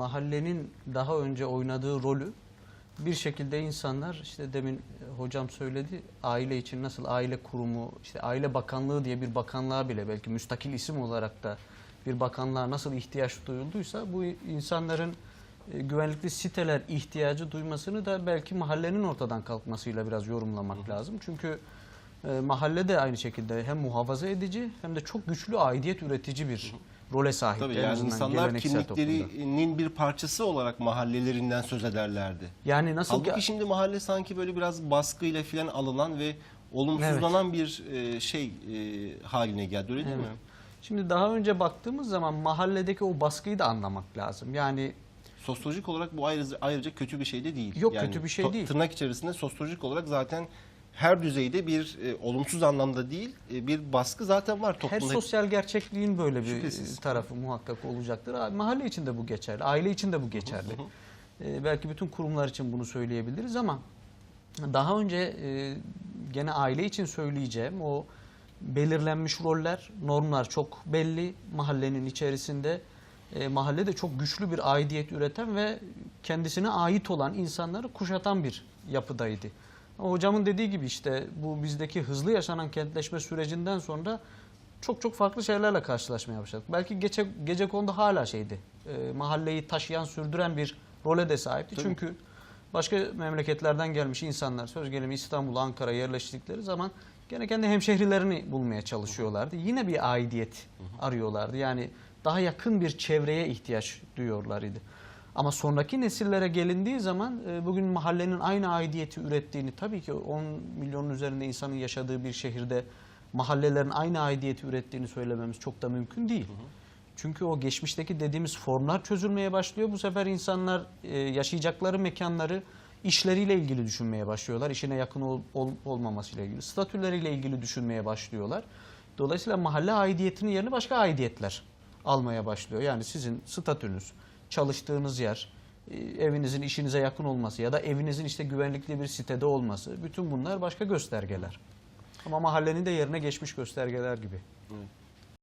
mahallenin daha önce oynadığı rolü bir şekilde insanlar işte demin e, hocam söyledi aile için nasıl aile kurumu işte aile bakanlığı diye bir bakanlığa bile belki müstakil isim olarak da bir bakanlığa nasıl ihtiyaç duyulduysa bu insanların e, güvenlikli siteler ihtiyacı duymasını da belki mahallenin ortadan kalkmasıyla biraz yorumlamak lazım. Çünkü e, mahalle de aynı şekilde hem muhafaza edici hem de çok güçlü aidiyet üretici bir role sahip. Tabii yani insanlar geleneksel toplumda. kimliklerinin bir parçası olarak mahallelerinden söz ederlerdi. Yani nasıl Halbuki ki şimdi mahalle sanki böyle biraz baskıyla filan alınan ve olumsuzlanan bir e, şey e, haline geldi öyle değil Evet. mi? Şimdi daha önce baktığımız zaman mahalledeki o baskıyı da anlamak lazım. Yani Sosyolojik olarak bu ayrıca, ayrıca kötü bir şey de değil. Yok, kötü bir şey değil. Tırnak içerisinde sosyolojik olarak zaten her düzeyde bir e, olumsuz anlamda değil e, bir baskı zaten var her toplumda. sosyal gerçekliğin böyle bir Şüphesiz. tarafı muhakkak olacaktır. Ha, Mahalle için de bu geçerli, aile için de bu geçerli. Ee, belki bütün kurumlar için bunu söyleyebiliriz ama daha önce e, gene aile için söyleyeceğim o belirlenmiş roller, normlar çok belli mahallenin içerisinde. E, mahalle de çok güçlü bir aidiyet üreten ve kendisine ait olan insanları kuşatan bir yapıdaydı. Hocamın dediği gibi işte bu bizdeki hızlı yaşanan kentleşme sürecinden sonra çok çok farklı şeylerle karşılaşmaya başladık. Belki gece, gece konuda hala şeydi. e, mahalleyi taşıyan, sürdüren bir role de sahipti. Tabii. Çünkü başka memleketlerden gelmiş insanlar söz gelimi İstanbul, Ankara yerleştikleri zaman gene kendi hemşehrilerini bulmaya çalışıyorlardı. Yine bir aidiyet arıyorlardı. Yani daha yakın bir çevreye ihtiyaç duyuyorlardı. Ama sonraki nesillere gelindiği zaman e, bugün mahallenin aynı aidiyeti ürettiğini tabii ki 10 milyonun üzerinde insanın yaşadığı bir şehirde mahallelerin aynı aidiyeti ürettiğini söylememiz çok da mümkün değil. Çünkü o geçmişteki dediğimiz formlar çözülmeye başlıyor. Bu sefer insanlar e, yaşayacakları mekanları işleriyle ilgili düşünmeye başlıyorlar. İşine yakın ol, ol- olmamasıyla ilgili, statüleriyle ilgili düşünmeye başlıyorlar. Dolayısıyla mahalle aidiyetinin yerine başka aidiyetler almaya başlıyor. Yani sizin statünüz, çalıştığınız yer, e, evinizin işinize yakın olması ya da evinizin işte güvenlikli bir sitede olması bütün bunlar başka göstergeler. Ama mahallenin de yerine geçmiş göstergeler gibi. Evet.